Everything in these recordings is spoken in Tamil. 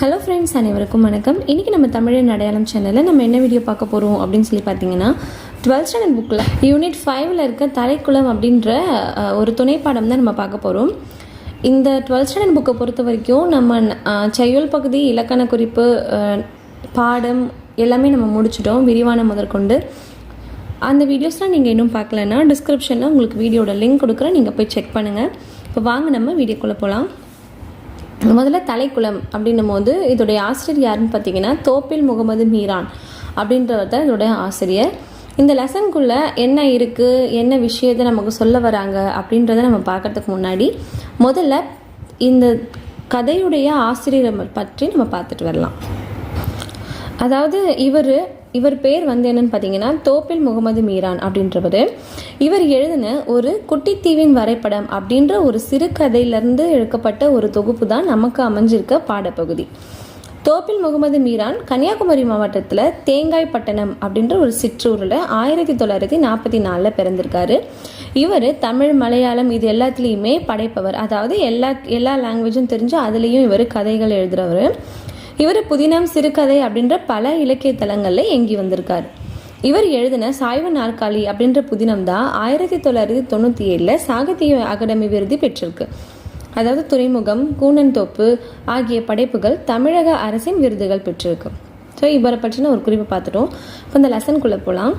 ஹலோ ஃப்ரெண்ட்ஸ் அனைவருக்கும் வணக்கம். இன்றைக்கி நம்ம தமிழின் அடையாளம் சேனலில் நம்ம என்ன வீடியோ பார்க்க போகிறோம் அப்படின்னு சொல்லி பார்த்தீங்கன்னா டுவெல்த் ஸ்டாண்டர்ட் புக்கில் யூனிட் ஃபைவ்ல இருக்க தலைக்குளம் அப்படின்ற ஒரு துணை பாடம் தான் நம்ம பார்க்க போகிறோம் இந்த டுவெல்த் ஸ்டாண்டர்ட் புக்கை பொறுத்த வரைக்கும் நம்ம செயல் பகுதி இலக்கண குறிப்பு பாடம் எல்லாமே நம்ம முடிச்சிட்டோம் விரிவான முதற்கொண்டு. அந்த வீடியோஸ்லாம் நீங்கள் இன்னும் பார்க்கலன்னா டிஸ்கிரிப்ஷனில் உங்களுக்கு வீடியோட லிங்க் கொடுக்குறேன். நீங்கள் போய் செக் பண்ணுங்கள் இப்போ வாங்க நம்ம வீடியோக்குள்ளே போகலாம் முதல்ல தலைக்குளம் அப்படின்னும் போது இதோடைய ஆசிரியர் யாருன்னு பார்த்தீங்கன்னா தோப்பில் முகமது மீரான் அப்படின்றவர் தான் இதோடைய ஆசிரியர். இந்த லெசனுக்குள்ளே என்ன இருக்குது என்ன விஷயத்தை நமக்கு சொல்ல வராங்க அப்படின்றத நம்ம பார்க்கறதுக்கு முன்னாடி முதல்ல இந்த கதையுடைய ஆசிரியரை பற்றி நம்ம பார்த்துட்டு வரலாம். அதாவது இவர் இவர் பேர் வந்து என்னன்னு பார்த்தீங்கன்னா தோப்பில் முகமது மீரான் அப்படின்றவர். இவர் எழுதின ஒரு குட்டித்தீவின் வரைபடம் அப்படின்ற ஒரு சிறுகதையிலிருந்து எடுக்கப்பட்ட ஒரு தொகுப்பு தான் நமக்கு அமைஞ்சிருக்க பாடப்பகுதி. தோப்பில் முகமது மீரான் கன்னியாகுமரி மாவட்டத்தில் தேங்காய்பட்டணம் அப்படின்ற ஒரு சிற்றூரில் ஆயிரத்தி தொள்ளாயிரத்தி நாற்பத்தி நாலில் பிறந்திருக்காரு. இவர் தமிழ் மலையாளம் இது எல்லாத்துலேயுமே படைப்பவர். அதாவது எல்லா எல்லா லாங்குவேஜும் தெரிஞ்சு அதுலேயும் இவர் கதைகள் எழுதுகிறவர் இவர் புதினம் சிறுகதை அப்படின்ற பல இலக்கிய தலங்களில் எங்கி வந்திருக்கார். இவர் எழுதின சாய்வு நாற்காலி அப்படின்ற புதினம் தான் ஆயிரத்தி தொள்ளாயிரத்தி தொண்ணூற்றி ஏழில் சாகித்ய அகாடமி விருது பெற்றிருக்கு. அதாவது துறைமுகம் கூனன்தோப்பு ஆகிய படைப்புகள் தமிழக அரசின் விருதுகள் பெற்றிருக்கு. ஸோ இவரை பற்றின ஒரு குறிப்பை பார்த்துட்டோம். இப்போ இந்த லெசனுக்குள்ளே போகலாம்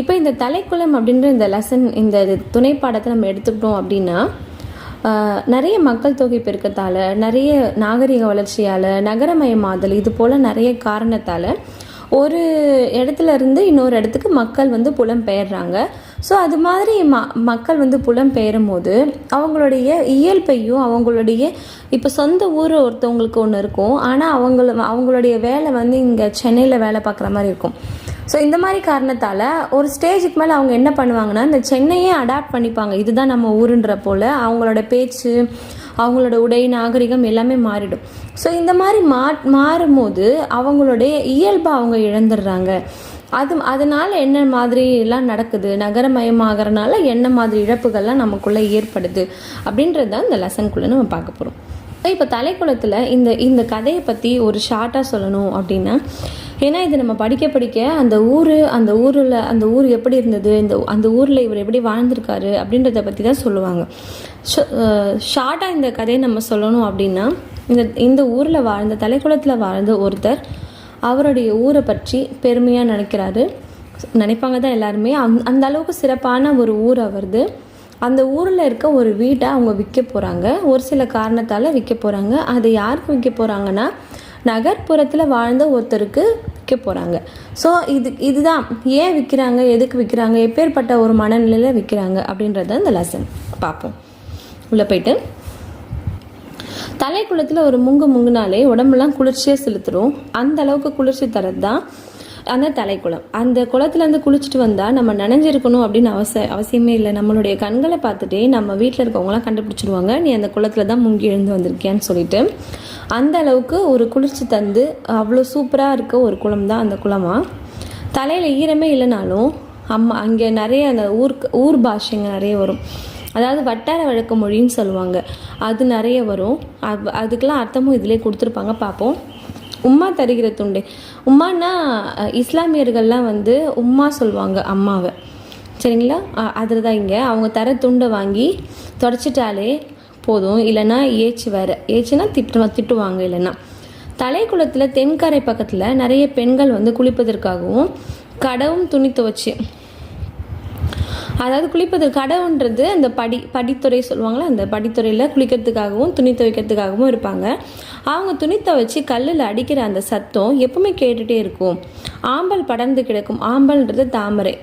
இப்போ இந்த தலைக்குளம் அப்படின்ற இந்த லெசன் இந்த துணை பாடத்தை நம்ம எடுத்துக்கிட்டோம் அப்படின்னா நிறைய மக்கள் தொகை பெருக்கத்தால் நிறைய நாகரிக வளர்ச்சியால் நகரமயமாதல் இது போல் நிறைய காரணத்தால் ஒரு இடத்துல இருந்து இன்னொரு இடத்துக்கு மக்கள் வந்து புலம்பெயர்றாங்க. ஸோ அது மாதிரி ம மக்கள் வந்து புலம்பெயரும் போது அவங்களுடைய இயல்பையும் அவங்களுடைய இப்போ சொந்த ஊர் ஒருத்தவங்களுக்கு ஒன்று இருக்கும். ஆனால் அவங்கள அவங்களுடைய வேலை வந்து இங்கே சென்னையில் வேலை பார்க்குற மாதிரி இருக்கும். ஸோ இந்த மாதிரி காரணத்தால் ஒரு ஸ்டேஜுக்கு மேலே அவங்க என்ன பண்ணுவாங்கன்னா இந்த சென்னையே அடாப்ட் பண்ணிப்பாங்க. இதுதான் நம்ம ஊருன்ற போல் அவங்களோட பேச்சு அவங்களோட உடை நாகரிகம் எல்லாமே மாறிடும். ஸோ இந்த மாதிரி மா மாறும்போது அவங்களுடைய இயல்பை அவங்க இழந்துடுறாங்க. அது அதனால் என்ன மாதிரி எல்லாம் நடக்குது? நகரமயமாகறனால என்ன மாதிரி இழப்புகள்லாம் நமக்குள்ளே ஏற்படுது? அப்படின்றது தான் இந்த லெசன்குள்ளே நம்ம பார்க்க போகிறோம் இப்போ தலைக்குளத்தில் இந்த இந்த கதையை பற்றி ஒரு ஷார்ட்டாக சொல்லணும் அப்படின்னா ஏன்னா இது நம்ம படிக்க படிக்க அந்த ஊர் அந்த ஊரில் அந்த ஊர் எப்படி இருந்தது இந்த அந்த ஊரில் இவர் எப்படி வாழ்ந்திருக்காரு அப்படின்றத பற்றி தான் சொல்லுவாங்க. ஷார்ட்டாக இந்த கதையை நம்ம சொல்லணும் அப்படின்னா இந்த இந்த ஊரில் வாழ்ந்த தலைக்குளத்தில் வாழ்ந்த ஒருத்தர் அவருடைய ஊரை பற்றி பெருமையாக நினைக்கிறாரு. நினைப்பாங்க தான் எல்லாருமே. அந் அந்த அளவுக்கு சிறப்பான ஒரு ஊர் அவரது. அந்த ஊரில் இருக்க ஒரு வீட்டை அவங்க விற்க போகிறாங்க ஒரு சில காரணத்தால் விற்க போகிறாங்க அதை யாருக்கு விற்க போகிறாங்கன்னா நகர்ப்புறத்தில் வாழ்ந்த ஒருத்தருக்கு விற்க போகிறாங்க ஸோ இது இதுதான். ஏன் விற்கிறாங்க எதுக்கு விற்கிறாங்க எப்பேற்பட்ட ஒரு மனநிலையில் விற்கிறாங்க அப்படின்றத இந்த லெசன் பார்ப்போம். உள்ளே போயிட்டு தலைக்குளத்தில் ஒரு முங்கு முங்குனாலே உடம்பெல்லாம் குளிர்ச்சியாக செலுத்துரும் அந்த அளவுக்கு குளிர்ச்சி தரது தான் அந்த தலைக்குளம். அந்த குளத்துலேருந்து குளிச்சுட்டு வந்தால் நம்ம நனைஞ்சிருக்கணும் அப்படின்னு அவசிய அவசியமே இல்லை. நம்மளுடைய கண்களை பார்த்துட்டே நம்ம வீட்டில் இருக்கவங்களாம் கண்டுபிடிச்சிருவாங்க நீ அந்த குளத்தில் தான் முங்கி எழுந்து வந்திருக்கியான்னு சொல்லிட்டு. அந்த அளவுக்கு ஒரு குளிர்ச்சி தந்து அவ்வளோ சூப்பராக இருக்க ஒரு குளம் தான் அந்த குளமாக தலையில் ஈரமே இல்லைனாலும் அம்மா அங்கே நிறைய அந்த ஊருக்கு ஊர் பாஷைங்க நிறைய வரும். அதாவது வட்டார வழக்கு மொழின்னு சொல்லுவாங்க. அது நிறைய வரும். அது அதுக்கெல்லாம் அர்த்தமும் இதிலே கொடுத்துருப்பாங்க. பார்ப்போம். உம்மா தருகிற துண்டே. உம்மான்னா இஸ்லாமியர்கள்லாம் வந்து உம்மா சொல்லுவாங்க அம்மாவை. சரிங்களா? அதில் தான் இங்கே. அவங்க தர துண்டை வாங்கி தொடச்சிட்டாலே போதும். இல்லைன்னா ஏச்சு வேற. ஏச்சுன்னா திட்டு திட்டுவாங்க இல்லைன்னா. தலைக்குளத்தில் தென்கரை பக்கத்தில் நிறைய பெண்கள் வந்து குளிப்பதற்காகவும் கடவும் துணி துவச்சி அதாவது குளிப்பதில் கடவுன்றது அந்த படி படித்துறை சொல்லுவாங்களா அந்த படித்துறையில் குளிக்கிறதுக்காகவும் துணி துவைக்கிறதுக்காகவும் இருப்பாங்க. அவங்க துணி துவைச்சி கல்லில் அடிக்கிற அந்த சத்தம் எப்பவுமே கேட்டுகிட்டே இருக்கும். ஆம்பல் படர்ந்து கிடக்கும். ஆம்பல்ன்றது தாமரை.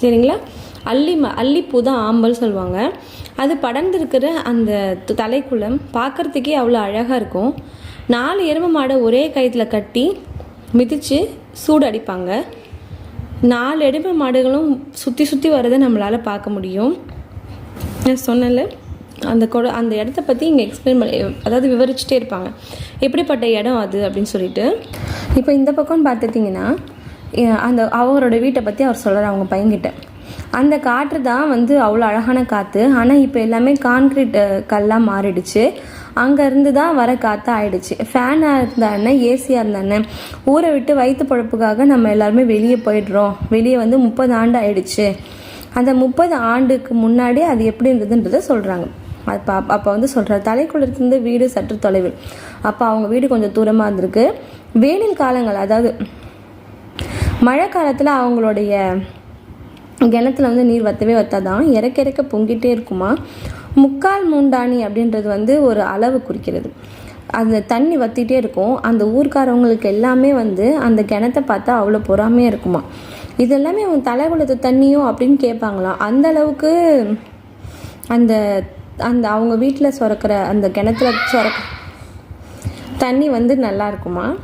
சரிங்களா? அல்லி ம அல்லிப்பூ தான் ஆம்பல் சொல்லுவாங்க. அது படர்ந்திருக்கிற அந்த து- தலைக்குளம் பார்க்கறதுக்கே அவ்வளோ அழகாக இருக்கும். நாலு எருமை மாடை ஒரே கயிற்றில் கட்டி மிதித்து சூடு அடிப்பாங்க. நாலு எருமை மாடுகளும் சுற்றி சுற்றி வரதை நம்மளால் பார்க்க முடியும். நான் சொன்னல அந்த கொட அந்த இடத்த பற்றி இங்கே எக்ஸ்பிளைன் பண்ணி அதாவது விவரிச்சுட்டே இருப்பாங்க. எப்படிப்பட்ட இடம் அது அப்படின்னு சொல்லிட்டு. இப்போ இந்த பக்கம்னு பார்த்துட்டிங்கன்னா அந்த அவரோட வீட்டை பற்றி அவர் சொல்கிறார் அவங்க பையன்கிட்ட. அந்த காற்று தான் வந்து அவ்வளோ அழகான காற்று. ஆனால் இப்போ எல்லாமே கான்க்ரீட் கல்லாக மாறிடுச்சு. அங்கேருந்து தான் வர காற்று ஆயிடுச்சு. ஃபேனாக இருந்தானே ஏசியாக இருந்தானே ஊரை விட்டு வயிற்று பழப்புக்காக நம்ம எல்லாருமே வெளியே போயிடுறோம். வெளியே வந்து முப்பது ஆண்டு ஆயிடுச்சு. அந்த முப்பது ஆண்டுக்கு முன்னாடி அது எப்படி இருந்ததுன்றதை சொல்கிறாங்க அப்போ அப்போ வந்து சொல்கிறார் தலைக்குளத்துலேருந்து வீடு சற்று தொலைவில். அப்போ அவங்க வீடு கொஞ்சம் தூரமாக இருந்திருக்கு. வேனில் காலங்கள் அதாவது மழை காலத்தில் அவங்களுடைய கிணத்துல வந்து நீர் வத்தவே வத்தாதான் இறக்க இறக்க பொங்கிட்டே இருக்குமா? முக்கால் மூண்டாணி அப்படின்றது வந்து ஒரு அளவு குறிக்கிறது. அந்த தண்ணி வத்திட்டே இருக்கும். அந்த ஊர்க்காரவங்களுக்கு எல்லாமே வந்து அந்த கிணத்தை பார்த்தா அவ்வளோ பொறாமையாக இருக்குமா? இது எல்லாமே அவங்க தலைகுளத்து தண்ணியும் அப்படின்னு கேட்பாங்களாம் அந்த அளவுக்கு அந்த அந்த அவங்க வீட்டில் சுரக்கிற அந்த கிணத்துல சுரக்க தண்ணி வந்து நல்லா இருக்குமா?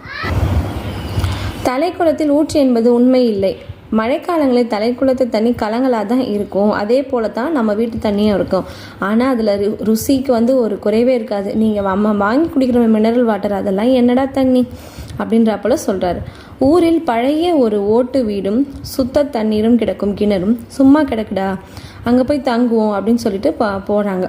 தலைக்குளத்தில் ஊற்று என்பது உண்மை இல்லை. மழைக்காலங்களில் தலைக்குளத்து தண்ணி கலங்களாக தான் இருக்கும். அதே போல தான் நம்ம வீட்டு தண்ணியும் இருக்கும். ஆனால் அதில் ரு ருசிக்கு வந்து ஒரு குறைவே இருக்காது. நீங்கள் அம்மா வாங்கி குடிக்கிற மினரல் வாட்டர் அதெல்லாம் என்னடா தண்ணி? அப்படின்றப்போல சொல்கிறாரு ஊரில் பழைய ஒரு ஓட்டு வீடும் சுத்த தண்ணீரும் கிடக்கும் கிணறும் சும்மா கிடக்குடா? அங்கே போய் தங்குவோம் அப்படின்னு சொல்லிட்டு போ போகிறாங்க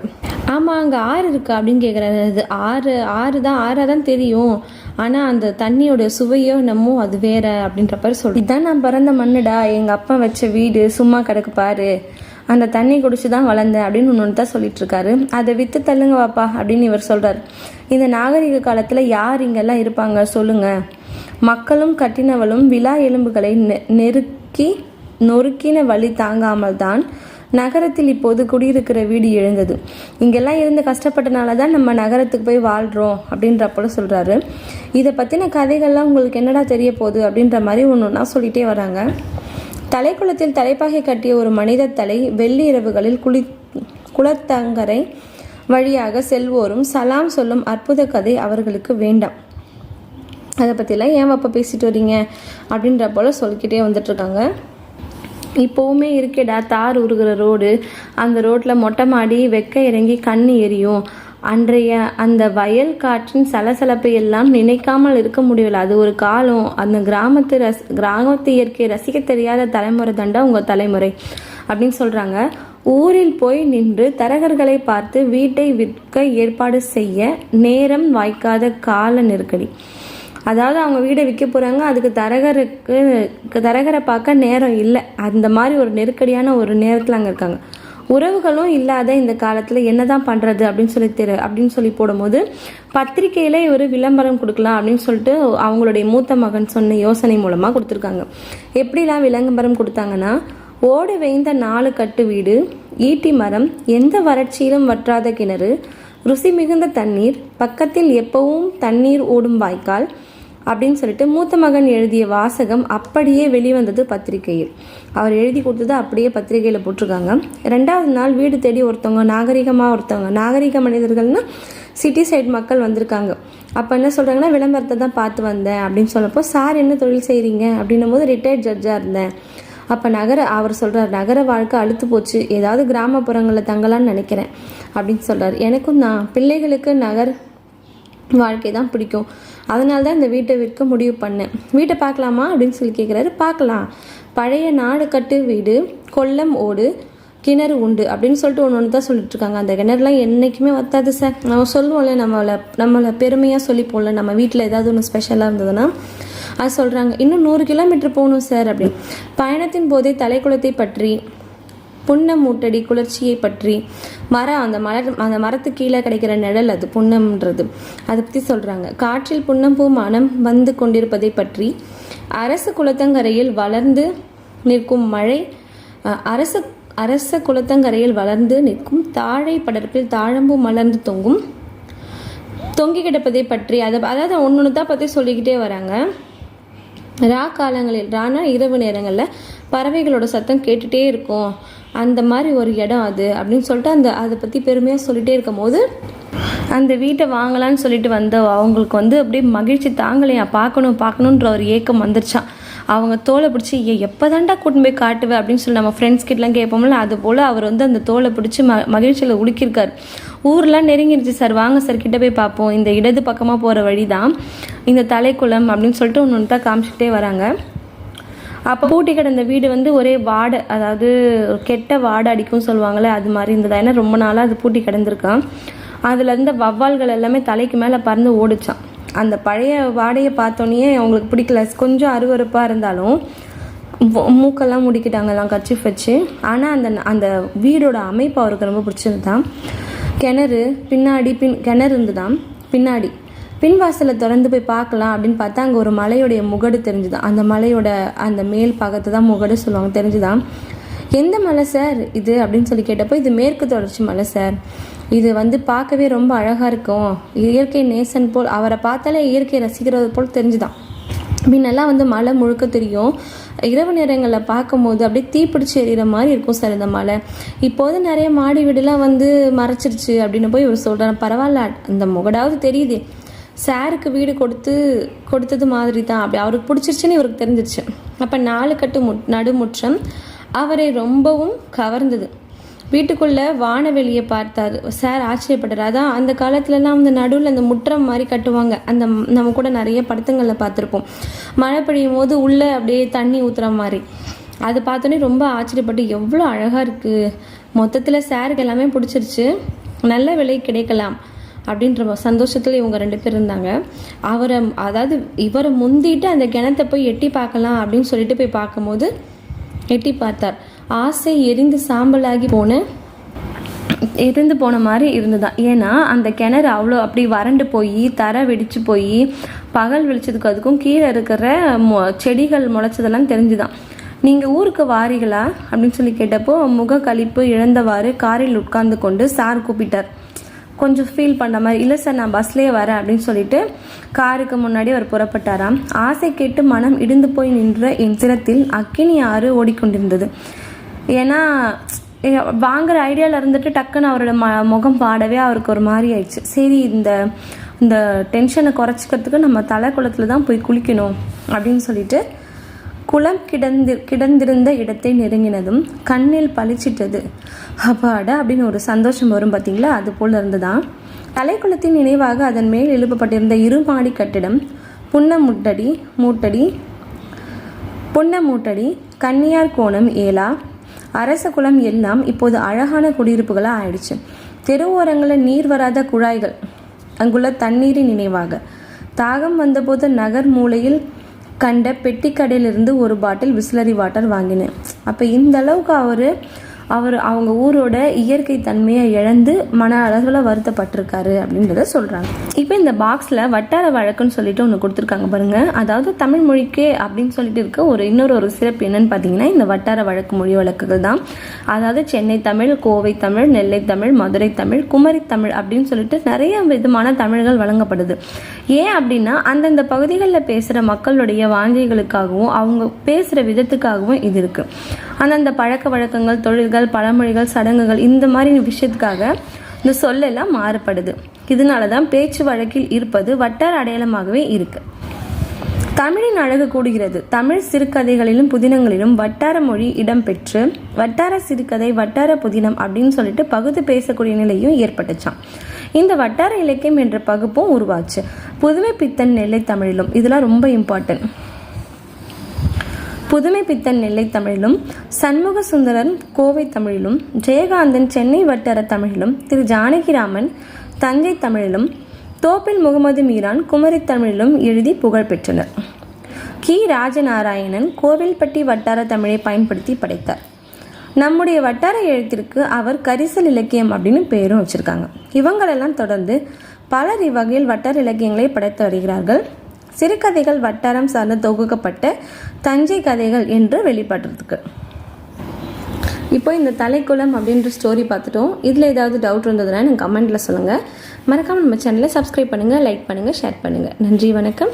ஆமாம் அங்கே ஆறு இருக்கா அப்படின்னு கேட்குறாரு அது ஆறு ஆறு தான் ஆறாக தான் தெரியும். ஆனால் அந்த தண்ணியோட சுவையோ என்னமோ அது வேற அப்படின்ற மாதிரி சொல்லி இதான் நான் பிறந்த மண்ணுடா எங்கள் அப்பா வச்ச வீடு சும்மா கிடக்கு பாரு. அந்த தண்ணி குடிச்சு தான் வளர்ந்தேன் அப்படின்னு ஒன்று தான் சொல்லிட்டு இருக்காரு அதை விற்று தள்ளுங்க வாப்பா அப்படின்னு இவர் சொல்கிறார் இந்த நாகரிக காலத்தில் யார் இங்கெல்லாம் இருப்பாங்க சொல்லுங்க. மக்களும் கட்டினவளும் விழா எலும்புகளை நெ நெருக்கி நொறுக்கின வழி தாங்காமல் தான் நகரத்தில் இப்போது குடியிருக்கிற வீடு எழுந்தது. இங்கெல்லாம் இருந்து கஷ்டப்பட்டனால தான் நம்ம நகரத்துக்கு போய் வாழ்கிறோம் அப்படின்றப்போல சொல்கிறாரு இதை பற்றின கதைகள்லாம் உங்களுக்கு என்னடா தெரிய போகுது அப்படின்ற மாதிரி ஒன்று ஒன்றா சொல்லிகிட்டே வராங்க. தலைக்குளத்தில் தலைப்பாகை கட்டிய ஒரு மனித தலை வெள்ளி இரவுகளில் குளி குளத்தங்கரை வழியாக செல்வோரும் சலாம் சொல்லும் அற்புத கதை அவர்களுக்கு வேண்டாம். அதை பற்றிலாம் ஏன் அப்போ பேசிட்டு வரீங்க அப்படின்ற போல சொல்லிக்கிட்டே வந்துட்டுருக்காங்க இப்போவுமே இருக்கேடா தார் உருகிற ரோடு. அந்த ரோட்டில் மொட்டை மாடி வெக்க இறங்கி கண் எரியும். அன்றைய அந்த வயல் காற்றின் சலசலப்பை எல்லாம் நினைக்காமல் இருக்க முடியல. அது ஒரு காலம். அந்த கிராமத்து ரஸ் கிராமத்து இயற்கையை ரசிக்க தெரியாத தலைமுறை தண்டா உங்கள் தலைமுறை. அப்படின்னு சொல்கிறாங்க ஊரில் போய் நின்று தரகர்களை பார்த்து வீட்டை விற்க ஏற்பாடு செய்ய நேரம் வாய்க்காத கால நெருக்கடி. அதாவது அவங்க வீடை விற்க போகிறாங்க அதுக்கு தரகருக்கு தரகரை பார்க்க நேரம் இல்லை. அந்த மாதிரி ஒரு நெருக்கடியான ஒரு நேரத்தில் அங்கே இருக்காங்க. உறவுகளும் இல்லாத இந்த காலத்தில் என்ன தான் பண்ணுறது அப்படின்னு சொல்லி தெரு அப்படின்னு சொல்லி போடும்போது பத்திரிக்கையில் ஒரு விளம்பரம் கொடுக்கலாம் அப்படின்னு சொல்லிட்டு அவங்களுடைய மூத்த மகன் சொன்ன யோசனை மூலமாக கொடுத்துருக்காங்க. எப்படிலாம் விளம்பரம் கொடுத்தாங்கன்னா ஓடு வைந்த நாலு கட்டு வீடு ஈட்டி மரம் எந்த வறட்சியிலும் வற்றாத கிணறு ருசி மிகுந்த தண்ணீர் பக்கத்தில் எப்பவும் தண்ணீர் ஓடும் வாய்க்கால் அப்படின்னு சொல்லிட்டு மூத்த மகன் எழுதிய வாசகம் அப்படியே வெளிவந்தது பத்திரிகையில். அவர் எழுதி கொடுத்தது அப்படியே பத்திரிகையில் போட்டிருக்காங்க. ரெண்டாவது நாள் வீடு தேடி ஒருத்தவங்க நாகரிகமாக ஒருத்தவங்க நாகரிக மனிதர்கள்னால் சிட்டி சைடு மக்கள் வந்திருக்காங்க. அப்போ என்ன சொல்கிறாங்கன்னா விளம்பரத்தை தான் பார்த்து வந்தேன் அப்படின்னு சொல்லப்போ சார் என்ன தொழில் செய்கிறீங்க அப்படின்னும் போது ரிட்டையர்ட் ஜட்ஜாக இருந்தேன். அப்போ நகர அவர் சொல்கிறார் நகர வாழ்க்கை அழுத்து போச்சு. ஏதாவது கிராமப்புறங்களில் தங்கலான்னு நினைக்கிறேன். அப்படின்னு சொல்கிறார் எனக்கும் தான். பிள்ளைகளுக்கு நகர் வாழ்க்கை தான் பிடிக்கும். அதனால தான் இந்த வீட்டை விற்க முடிவு பண்ணேன். வீட்டை பார்க்கலாமா அப்படின்னு சொல்லி கேட்குறாரு பார்க்கலாம். பழைய நாடு கட்டு வீடு கொல்லம் ஓடு கிணறு உண்டு அப்படின்னு சொல்லிட்டு ஒன்று ஒன்று தான் சொல்லிட்டு இருக்காங்க. அந்த கிணறுலாம் என்றைக்குமே வத்தாது சார் நம்ம சொல்லுவோம்ல நம்மளை நம்மளை பெருமையாக சொல்லிப்போம்ல நம்ம வீட்டில் ஏதாவது ஒன்று ஸ்பெஷலாக இருந்ததுன்னா அது சொல்கிறாங்க இன்னும் நூறு கிலோமீட்டர் போகணும் சார் அப்படின்னு. பயணத்தின் போதே தலைக்குளத்தை பற்றி புன்னம் மூட்டடி குளிர்ச்சியை பற்றி. மரம் அந்த மலர் அந்த மரத்துக்கு கீழே கிடைக்கிற நிழல் அது புன்னம்ன்றது. அதை பற்றி சொல்கிறாங்க காற்றில் புன்னம்பூ மனம் வந்து கொண்டிருப்பதை பற்றி. அரசு குளத்தங்கரையில் வளர்ந்து நிற்கும் மழை அஹ், அரசு அரச குளத்தங்கரையில் வளர்ந்து நிற்கும் தாழை படர்ப்பில் தாழம்பூ மலர்ந்து தொங்கும் தொங்கி கிடப்பதை பற்றி. அதை அதாவது ஒன்று ஒன்று தான் பற்றி சொல்லிக்கிட்டே வராங்க. ரா காலங்களில் ரானா இரவு நேரங்களில் பறவைகளோட சத்தம் கேட்டுகிட்டே இருக்கும். அந்த மாதிரி ஒரு இடம் அது அப்படின்னு சொல்லிட்டு அந்த அதை பற்றி பெருமையாக சொல்லிகிட்டே இருக்கும் போது அந்த வீட்டை வாங்கலான்னு சொல்லிட்டு வந்த அவங்களுக்கு வந்து அப்படியே மகிழ்ச்சி தாங்கலையா பார்க்கணும் பார்க்கணுன்ற ஒரு ஏக்கம் வந்துருச்சான் அவங்க தோலை பிடிச்சி ஏ எப்போ தாண்டா கூட்டின்னு போய் காட்டுவேன் அப்படின்னு சொல்லி நம்ம ஃப்ரெண்ட்ஸ் கிட்டலாம் கேட்போம்ல அது போல் அவர் வந்து அந்த தோலை பிடிச்சி ம மகிழ்ச்சியில் உலுக்கியிருக்கார். ஊர்லாம் நெருங்கிருச்சு சார் வாங்க சார் கிட்ட போய் பார்ப்போம். இந்த இடது பக்கமாக போகிற வழி தான் இந்த தலைக்குளம் அப்படின்னு சொல்லிட்டு ஒன்று ஒன்று தான் காமிச்சிக்கிட்டே வராங்க. அப்போ பூட்டி கிடந்த வீடு வந்து ஒரே வாடை அதாவது கெட்ட வாடை அடிக்கும் சொல்லுவாங்களே அது மாதிரி இருந்ததா? ஏன்னா ரொம்ப நாளாக அது பூட்டி கிடந்திருக்கான். அதில் இருந்த வவ்வால்கள் எல்லாமே தலைக்கு மேலே பறந்து ஓடிச்சான் அந்த பழைய வாடையை பார்த்தோன்னே அவங்களுக்கு பிடிக்கல. கொஞ்சம் அருவருப்பாக இருந்தாலும் மூக்கெல்லாம் முடிக்கிட்டாங்கலாம் கர்ச்சிஃப் வச்சு. ஆனால் அந்த அந்த வீடோட அமைப்பு அவருக்கு ரொம்ப பிடிச்சிருந்தான் கிணறு பின்னாடி பின் கிணறு இருந்துதான் பின்னாடி. பின்வாசலை திறந்து போய் பார்க்கலாம் அப்படின்னு பார்த்தா அங்கே ஒரு மலையுடைய முகடு தெரிஞ்சுதான். அந்த மலையோட அந்த மேல் பக்கத்தை தான் முகடு சொல்லுவாங்க. தெரிஞ்சுதான். எந்த மலை சார் இது அப்படின்னு சொல்லி கேட்டப்போ இது மேற்கு தொடர்ச்சி மலை சார். இது வந்து பார்க்கவே ரொம்ப அழகாக இருக்கும். இயற்கை நேசன் போல் அவரை பார்த்தாலே இயற்கையை ரசிக்கிறது போல் தெரிஞ்சுதான். அப்படின்னெல்லாம் வந்து மலை முழுக்க தெரியும். இரவு நேரங்களில் பார்க்கும்போது அப்படியே தீப்பிடிச்சு எறிகிற மாதிரி இருக்கும் சார் இந்த மலை. இப்போது நிறைய மாடி வீடுலாம் வந்து மறைச்சிருச்சு அப்படின்னு போய் இவர் சொல்கிறார் பரவாயில்ல அந்த முகடாவது தெரியுது. சாருக்கு வீடு கொடுத்து கொடுத்தது மாதிரி தான் அப்படி அவருக்கு பிடிச்சிருச்சுன்னு இவருக்கு தெரிஞ்சிருச்சு. அப்போ நாலு கட்டு மு நடுமுற்றம் அவரை ரொம்பவும் கவர்ந்தது. வீட்டுக்குள்ளே வானவெளியை பார்த்தார். சார் ஆச்சரியப்பட்டார். அதான் அந்த காலத்துலலாம் அந்த நடுவில் அந்த முற்றம் மாதிரி கட்டுவாங்க. அந்த நம்ம கூட நிறைய படத்துங்களில் பார்த்துருப்போம். மழை பெய்யும் போது உள்ளே அப்படியே தண்ணி ஊற்றுற மாதிரி. அது பார்த்தோன்னே ரொம்ப ஆச்சரியப்பட்டு எவ்வளோ அழகாக இருக்குது மொத்தத்தில் சாருக்கு எல்லாமே பிடிச்சிருச்சு. நல்ல விலை கிடைக்கலாம். அப்படின்ற சந்தோஷத்தில் இவங்க ரெண்டு பேர் இருந்தாங்க. அவரை அதாவது இவரை முந்திட்டு அந்த கிணத்தை போய் எட்டி பார்க்கலாம் அப்படின்னு சொல்லிட்டு போய் பார்க்கும்போது எட்டி பார்த்தார். ஆசை எரிந்து சாம்பலாகி போன இருந்து போன மாதிரி இருந்துதான். ஏன்னா அந்த கிணறு அவ்வளோ அப்படி வறண்டு போய் தரை வெடிச்சு போய் பகல் வெளிச்சதுக்கு அதுக்கும் கீழே இருக்கிற மொ செடிகள் முளைச்சதெல்லாம் தெரிஞ்சுதான். நீங்கள் ஊருக்கு வாரீங்களா? அப்படின்னு சொல்லி கேட்டப்போ முக கழிப்பு இழந்தவாறு காரில் உட்கார்ந்து கொண்டு சார் கூப்பிட்டார். கொஞ்சம் ஃபீல் பண்ண மாதிரி இல்லை சார் நான் பஸ்லேயே வரேன் அப்படின்னு சொல்லிட்டு காருக்கு முன்னாடி அவர் புறப்பட்டாராம். ஆசை கேட்டு மனம் இடிந்து போய் நின்ற என் சிரத்தில் அக்கினி ஆறு ஓடிக்கொண்டிருந்தது. ஏன்னா வாங்குற ஐடியாவில் இருந்துட்டு டக்குன்னு அவரோட ம முகம் பாடவே அவருக்கு ஒரு மாதிரி ஆயிடுச்சு. சரி இந்த இந்த டென்ஷனை குறைச்சிக்கிறதுக்கு நம்ம தலை குளத்துல தான் போய் குளிக்கணும் அப்படின்னு சொல்லிட்டு குளம் கிடந்து கிடந்திருந்த இடத்தை நெருங்கினதும் கண்ணில் பளிச்சிட்டது. அப்பாடா அப்படின்னு ஒரு சந்தோஷம் வரும் பார்த்தீங்களா அது போல இருந்துதான். தலைக்குளத்தின் நினைவாக அதன் மேல் எழுப்பப்பட்டிருந்த இருமாடி கட்டிடம் புன்ன முட்டடி மூட்டடி புன்ன மூட்டடி கன்னியார் கோணம் ஏலா அரச குளம் எல்லாம் இப்போது அழகான குடியிருப்புகளாக ஆயிடுச்சு. தெருவோரங்களில் நீர் வராத குழாய்கள் அங்குள்ள தண்ணீரின் நினைவாக. தாகம் வந்தபோது நகர் மூலையில் கண்ட பெட்டி கடையிலிருந்து ஒரு பாட்டில் பிஸ்லரி வாட்டர் வாங்கினேன். அப்போ இந்த அளவுக்கு அவர் அவர் அவங்க ஊரோட இயற்கை தன்மையை இழந்து மன அளவில் வருத்தப்பட்டிருக்காரு அப்படின்றத சொல்கிறாங்க இப்போ இந்த பாக்ஸில் வட்டார வழக்குன்னு சொல்லிட்டு ஒன்று கொடுத்துருக்காங்க பாருங்கள் அதாவது தமிழ் மொழிக்கே அப்படின்னு சொல்லிட்டு இருக்க ஒரு இன்னொரு ஒரு சிறப்பு என்னன்னு பார்த்தீங்கன்னா இந்த வட்டார வழக்கு மொழி வழக்குகள் தான். அதாவது சென்னை தமிழ் கோவை தமிழ் நெல்லை தமிழ் மதுரை தமிழ் குமரி தமிழ் அப்படின்னு சொல்லிட்டு நிறைய விதமான தமிழ்கள் வழங்கப்படுது. ஏன் அப்படின்னா அந்தந்த பகுதிகளில் பேசுகிற மக்களுடைய வாஞ்சைகளுக்காகவும் அவங்க பேசுகிற விதத்துக்காகவும் இது இருக்குது அந்தந்த பழக்க வழக்கங்கள் தொழில்கள் பழமொழிகள் சடங்குகள் இந்த மாதிரி விஷயத்துக்காக இந்த சொல்லெல்லாம் மாறுபடுது. இதனால தான் பேச்சு வழக்கில் இருப்பது வட்டார அடையாளமாகவே இருக்கு. தமிழின் அழகு கூடுகிறது. தமிழ் சிறுகதைகளிலும் புதினங்களிலும் வட்டார மொழி இடம்பெற்று வட்டார சிறுகதை வட்டார புதினம் அப்படின்னு சொல்லிட்டு பகுத்து பேசக்கூடிய நிலையும் ஏற்பட்டுச்சான் இந்த வட்டார இலக்கியம் என்ற பகுப்பும் உருவாச்சு. புதுமை பித்தன் நெல்லை தமிழிலும். இதெல்லாம் ரொம்ப இம்பார்ட்டன்ட் புதுமை பித்தன் நெல்லை தமிழிலும் சண்முக சுந்தரன் கோவை தமிழிலும் ஜெயகாந்தன் சென்னை வட்டார தமிழிலும் திரு ஜானகிராமன் தஞ்சை தமிழிலும் தோப்பில் முகமது மீரான் குமரி தமிழிலும் எழுதி புகழ் பெற்றனர். கி. ராஜநாராயணன் கோவில்பட்டி வட்டார தமிழை பயன்படுத்தி படைத்தார். நம்முடைய வட்டார எழுத்திற்கு அவர் கரிசல் இலக்கியம் அப்படின்னு பேரும் வச்சிருக்காங்க. இவங்களெல்லாம் தொடர்ந்து பலர் இவ்வகையில் வட்டார இலக்கியங்களை படைத்து வருகிறார்கள். சிறுகதைகள் வட்டாரம் சார்ந்து தொகுக்கப்பட்ட தஞ்சை கதைகள் என்று வெளிப்படுறதுக்கு. இப்போ இந்த தலைக்குளம் அப்படின்ற ஸ்டோரி பார்த்துட்டோம். இதில் ஏதாவது டவுட் இருந்ததுன்னா எனக்கு கமெண்ட்டில் சொல்லுங்கள் மறக்காமல் நம்ம சேனலை சப்ஸ்கிரைப் பண்ணுங்கள் லைக் பண்ணுங்கள் ஷேர் பண்ணுங்கள் நன்றி வணக்கம்.